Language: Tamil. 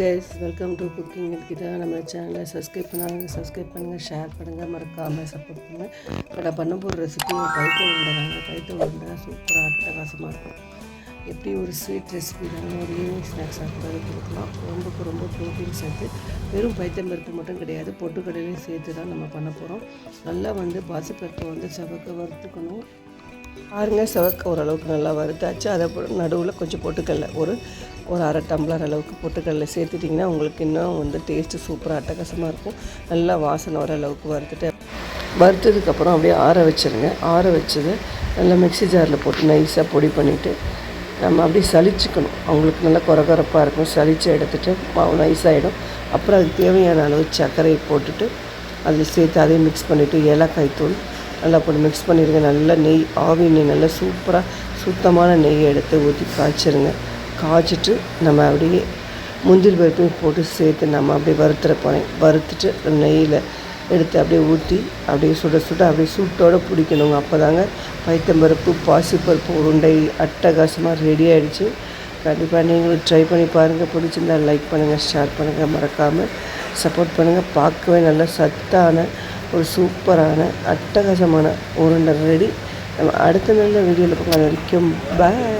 கைஸ் வெல்கம் டு குக்கிங் கிட்ட நம்ம சேனலை சப்ஸ்கிரைப் பண்ணாங்க சப்ஸ்கிரைப் பண்ணுங்கள் ஷேர் பண்ணுங்கள் மறக்காமல் சப்போர்ட் பண்ணுங்கள் இப்போ நான் பண்ண போகிற ரெசிபி பைத்த உருண்டைதாங்க பைத்த உருண்டை சூப்பராக அட்டகாசமாக இருக்கும். எப்படி ஒரு ஸ்வீட் ரெசிபி தாங்க ஒரு ஈவினிங் ஸ்நாக்ஸாக கூட கொடுக்கலாம். உடம்புக்கு ரொம்ப ப்ரோட்டீன் சேர்த்து வெறும் பைத்தம் பருப்பு மட்டும் கிடையாது பொட்டுக்கடையிலையும் சேர்த்து தான் நம்ம பண்ண போகிறோம் நல்லா வந்து பாசிப்பருப்பை வந்து செவக்க வறுத்துக்கணும். பாருங்கள் செவக்க ஓரளவுக்கு நல்லா வறுத்தாச்சு. அதை நடுவில் கொஞ்சம் பொட்டுக்கடலை ஒரு ஒரு அரை டம்ளர் அளவுக்கு பொட்டுக்கடலை சேர்த்துட்டிங்கன்னா உங்களுக்கு இன்னும் வந்து டேஸ்ட்டு சூப்பராக அட்டகாசமாக இருக்கும். நல்லா வாசனை வர அளவுக்கு வறுத்துட்டு வறுத்ததுக்கப்புறம் அப்படியே ஆற வச்சுருங்க. ஆற வச்சது நல்லா மிக்ஸி ஜாரில் போட்டு நைஸாக பொடி பண்ணிவிட்டு நம்ம அப்படியே சலிச்சுக்கணும் அவங்களுக்கு நல்லா குறகுறப்பாக இருக்கும். சளிச்சு எடுத்துட்டு மாவு நைஸாகிடும் அப்புறம் அதுக்கு தேவையான அளவு சர்க்கரை போட்டுட்டு அதில் சேர்த்து அதையும் மிக்ஸ் பண்ணிவிட்டு ஏலக்காய் தூள் நல்லா போட்டு மிக்ஸ் பண்ணிடுங்க நல்லா நெய் ஆவி நெய் நல்லா சூப்பராக சுத்தமான நெய் எடுத்து ஊற்றி காய்ச்சிருங்க. காய்ச்சிட்டு நம்ம அப்படியே முந்திரி பருப்பையும் போட்டு சேர்த்து நம்ம அப்படியே வறுத்துற போகிறேன் வறுத்துட்டு நெய்யில் எடுத்து அப்படியே ஊற்றி அப்படியே சுட சுட அப்படியே சூட்டோடு பிடிக்கணுங்க. அப்போ தாங்க பைத்தம்பருப்பு பாசிப்பருப்பு உருண்டை அட்டகாசமாக ரெடி ஆகிடுச்சு கண்டிப்பாக நீங்களும் ட்ரை பண்ணி பாருங்கள் பிடிச்சிருந்தா லைக் பண்ணுங்கள் ஷேர் பண்ணுங்கள் மறக்காமல் சப்போர்ட் பண்ணுங்கள் பார்க்கவே நல்ல சத்தான ஒரு சூப்பரான அட்டகாசமான உருண்டை ரெடி நம்ம அடுத்த நல்ல வீடியோவில் பார்க்கலாம். வரைக்கும் பாய்